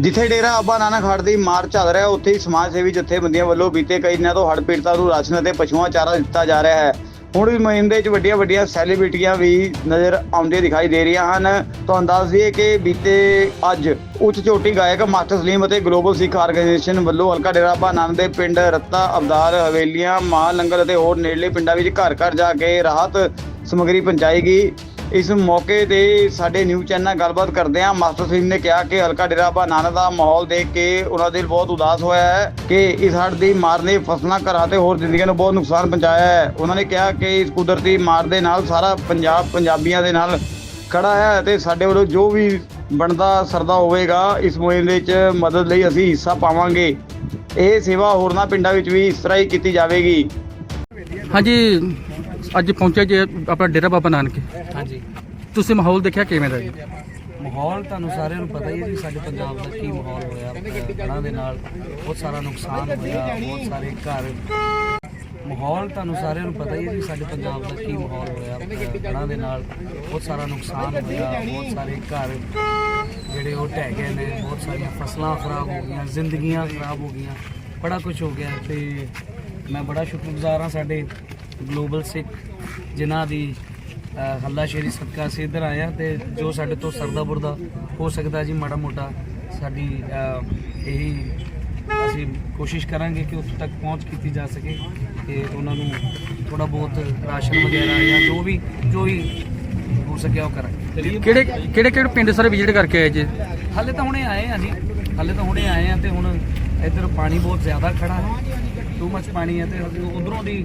ਜਿੱਥੇ ਡੇਰਾ ਅੱਬਾ ਨਾਨਕ ਹੜ੍ਹ ਦੀ ਮਾਰ ਚੱਲ ਰਿਹਾ ਉੱਥੇ ਹੀ ਸਮਾਜ ਸੇਵੀ ਜਥੇਬੰਦੀਆਂ ਵੱਲੋਂ ਬੀਤੇ ਕਈ ਦਿਨਾਂ ਤੋਂ ਹੜ੍ਹ ਪੀੜਤਾਂ ਨੂੰ ਰਾਸ਼ਨ ਅਤੇ ਪਸ਼ੂਆਂ ਚਾਰਾ ਦਿੱਤਾ ਜਾ ਰਿਹਾ ਹੈ। ਹੁਣ ਵੀ ਮੁਹਿੰਮ ਦੇ ਵਿੱਚ ਵੱਡੀਆਂ ਵੱਡੀਆਂ ਸੈਲੀਬ੍ਰਿਟੀਆਂ ਵੀ ਨਜ਼ਰ ਆਉਂਦੀਆਂ ਦਿਖਾਈ ਦੇ ਰਹੀਆਂ ਹਨ। ਤੁਹਾਨੂੰ ਦੱਸ ਦਈਏ ਕਿ ਬੀਤੇ ਅੱਜ ਉੱਚ ਚੋਟੀ ਗਾਇਕ ਮਾਸਟਰ ਸਲੀਮ ਅਤੇ ਗਲੋਬਲ ਸਿੱਖ ਆਰਗੇਨਾਈਜੇਸ਼ਨ ਵੱਲੋਂ ਹਲਕਾ ਡੇਰਾ ਅੱਬਾ ਨਾਨਕ ਦੇ ਪਿੰਡ ਰੱਤਾ, ਅਬਦਾਲ, ਹਵੇਲੀਆਂ, ਮਾਂ ਲੰਗਰ ਅਤੇ ਹੋਰ ਨੇੜਲੇ ਪਿੰਡਾਂ ਵਿੱਚ ਘਰ ਘਰ ਜਾ ਕੇ ਰਾਹਤ ਸਮੱਗਰੀ ਪਹੁੰਚਾਈ ਗਈ। ਇਸ ਮੌਕੇ ਤੇ ਸਾਡੇ ਨਿਊਜ਼ ਚੈਨਲ ਨਾਲ ਗੱਲਬਾਤ ਕਰਦੇ ਹਾਂ। ਮਾਸਟਰ ਸਿੰਘ ਨੇ ਕਿਹਾ ਕਿ ਹਲਕਾ ਡੇਰਾ ਬਾਬਾ ਨਾਨਕ ਦਾ ਮਾਹੌਲ ਦੇਖ ਕੇ ਉਹਨਾਂ ਦਿਲ ਬਹੁਤ ਉਦਾਸ ਹੋਇਆ ਹੈ ਕਿ ਇਸ ਹੜ੍ਹ ਦੀ ਮਾਰ ਨੇ ਫਸਲਾਂ, ਘਰਾਂ ਤੇ ਹੋਰ ਜ਼ਿੰਦਗੀਆਂ ਨੂੰ ਬਹੁਤ ਨੁਕਸਾਨ ਪਹੁੰਚਾਇਆ ਹੈ। ਉਹਨਾਂ ਨੇ ਕਿਹਾ ਕਿ ਇਸ ਕੁਦਰਤੀ ਮਾਰ ਦੇ ਨਾਲ ਸਾਰਾ ਪੰਜਾਬ ਪੰਜਾਬੀਆਂ ਦੇ ਨਾਲ ਖੜਾ ਹੈ ਅਤੇ ਸਾਡੇ ਵੱਲੋਂ ਜੋ ਵੀ ਬਣਦਾ, ਸਰਦਾ ਹੋਵੇਗਾ, ਇਸ ਮੁਹਿੰਮ ਦੇ ਵਿੱਚ ਮਦਦ ਲਈ ਅਸੀਂ ਹਿੱਸਾ ਪਾਵਾਂਗੇ। ਇਹ ਸੇਵਾ ਹੋਰਨਾਂ ਪਿੰਡਾਂ ਵਿੱਚ ਵੀ ਇਸ ਤਰ੍ਹਾਂ ਹੀ ਕੀਤੀ ਜਾਵੇਗੀ। ਹਾਂਜੀ ਅੱਜ ਪਹੁੰਚੇ ਜੇ ਆਪਣਾ ਡੇਰਾ ਬਾਬਾ ਨਾਨਕ। ਹਾਂਜੀ। ਤੁਸੀਂ ਮਾਹੌਲ ਦੇਖਿਆ ਕਿਵੇਂ ਦਾ ਜੀ? ਮਾਹੌਲ ਤੁਹਾਨੂੰ ਸਾਰਿਆਂ ਨੂੰ ਪਤਾ ਹੀ ਹੈ ਜੀ ਸਾਡੇ ਪੰਜਾਬ ਦਾ ਕੀ ਮਾਹੌਲ ਹੋਇਆ ਹੜ੍ਹਾਂ ਦੇ ਨਾਲ ਬਹੁਤ ਸਾਰਾ ਨੁਕਸਾਨ ਹੋਇਆ ਬਹੁਤ ਸਾਰੇ ਘਰ। ਮਾਹੌਲ ਤੁਹਾਨੂੰ ਸਾਰਿਆਂ ਨੂੰ ਪਤਾ ਹੀ ਹੈ ਜੀ ਸਾਡੇ ਪੰਜਾਬ ਦਾ ਕੀ ਮਾਹੌਲ ਹੋਇਆ ਹੜ੍ਹਾਂ ਦੇ ਨਾਲ ਬਹੁਤ ਸਾਰਾ ਨੁਕਸਾਨ ਹੋਇਆ ਬਹੁਤ ਸਾਰੇ ਘਰ ਜਿਹੜੇ ਉਹ ਢਹਿ ਗਏ ਨੇ ਬਹੁਤ ਸਾਰੀਆਂ ਫਸਲਾਂ ਖਰਾਬ ਹੋ ਗਈਆਂ ਜ਼ਿੰਦਗੀਆਂ ਖਰਾਬ ਹੋ ਗਈਆਂ ਬੜਾ ਕੁਝ ਹੋ ਗਿਆ ਤੇ ਮੈਂ ਬੜਾ ਸ਼ੁਕਰਗੁਜ਼ਾਰ ਹਾਂ ਸਾਡੇ ਗਲੋਬਲ ਸਿੱਖ ਜਿਨ੍ਹਾਂ ਦੀ ਅ, ਹੱਲਾਸ਼ੇਰੀ ਸਦਕਾ ਅਸੀਂ ਇੱਧਰ ਆਏ ਹਾਂ ਤੇ ਜੋ ਸਾਡੇ ਤੋਂ ਸਰਦਾ ਬੁਰਦਾ ਹੋ ਸਕਦਾ ਜੀ ਮਾੜਾ ਮੋਟਾ ਸਾਡੀ ਇਹੀ ਅਸੀਂ ਕੋਸ਼ਿਸ਼ ਕਰਾਂਗੇ ਕਿ ਉੱਥੇ ਤੱਕ ਪਹੁੰਚ ਕੀਤੀ ਜਾ ਸਕੇ ਤੇ ਉਹਨਾਂ ਨੂੰ ਥੋੜਾ ਬਹੁਤ ਰਾਸ਼ਨ ਵਗੈਰਾ ਜਾਂ ਜੋ ਵੀ ਜੋ ਵੀ ਹੋ ਸਕਿਆ ਉਹ ਕਰਾਂਗੇ। ਕਿਹੜੇ ਕਿਹੜੇ ਕਿਹੜੇ ਪਿੰਡ ਸਾਰੇ ਵਿਜ਼ਿਟ ਕਰਕੇ ਆਏ ਜੀ? ਹਾਲੇ ਤਾਂ ਹੁਣੇ ਆਏ ਆ ਜੀ ਹਾਲੇ ਤਾਂ ਹੁਣੇ ਆਏ ਆ ਤੇ ਹੁਣ ਇੱਧਰ ਪਾਣੀ ਬਹੁਤ ਜ਼ਿਆਦਾ ਖੜਾ ਹੈ ਟੂ ਮੱਚ ਪਾਣੀ ਹੈ ਤੇ ਉਧਰੋਂ ਦੀ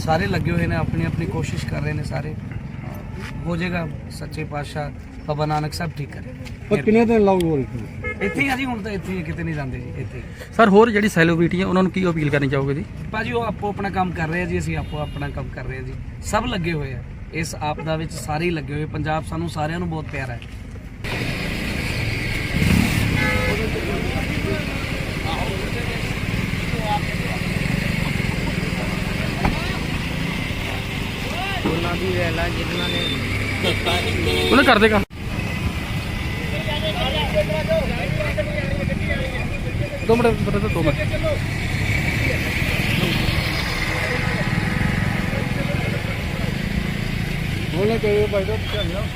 ਸਾਰੇ ਲੱਗੇ ਹੋਏ ਨੇ ਆਪਣੀ ਆਪਣੀ ਕੋਸ਼ਿਸ਼ ਕਰ ਰਹੇ ਨੇ ਸਾਰੇ। ਹੋ ਜਾਏਗਾ ਸੱਚੇ ਪਾਤਸ਼ਾਹ ਬਾਬਾ ਨਾਨਕ ਸਾਹਿਬ ਠੀਕ ਕਰੇ। ਪਰ ਕਿੰਨੇ ਦਿਨ ਲਾਉਗੇ ਇੱਥੇ ਹੀ ਆ ਜੀ ਹੁਣ ਤਾਂ ਇੱਥੇ ਹੀ ਕਿਤੇ ਨਹੀਂ ਜਾਂਦੇ ਜੀ ਇੱਥੇ ਹੀ। ਸਰ ਹੋਰ ਜਿਹੜੀ ਸੈਲੀਬ੍ਰਿਟੀ ਹੈ ਉਹਨਾਂ ਨੂੰ ਕੀ ਅਪੀਲ ਕਰਨੀ ਚਾਹੋਗੇ ਜੀ? ਭਾਜੀ ਉਹ ਆਪੋ ਆਪਣਾ ਕੰਮ ਕਰ ਰਹੇ ਆ ਜੀ ਅਸੀਂ ਆਪੋ ਆਪਣਾ ਕੰਮ ਕਰ ਰਹੇ ਆ ਜੀ। ਸਭ ਲੱਗੇ ਹੋਏ ਆ। ਇਸ ਆਪਦਾ ਵਿੱਚ ਸਾਰੇ ਹੀ ਲੱਗੇ ਹੋਏ ਪੰਜਾਬ ਸਾਨੂੰ ਸਾਰਿਆਂ ਨੂੰ ਬਹੁਤ ਪਿਆਰਾ ਹੈ। ਦੀ ਰੈਲਾ ਜਿਨ੍ਹਾਂ ਨੇ ਉਹਨੇ ਕਰ ਦੇਗਾ ਦੋ ਮਿੰਟ ਬਤਾ ਦੋ ਮਿੰਟ। ਉਹਨੇ ਕਹੇ ਭਾਈ ਦਾ ਧਿਆਨ ਨਾਲ।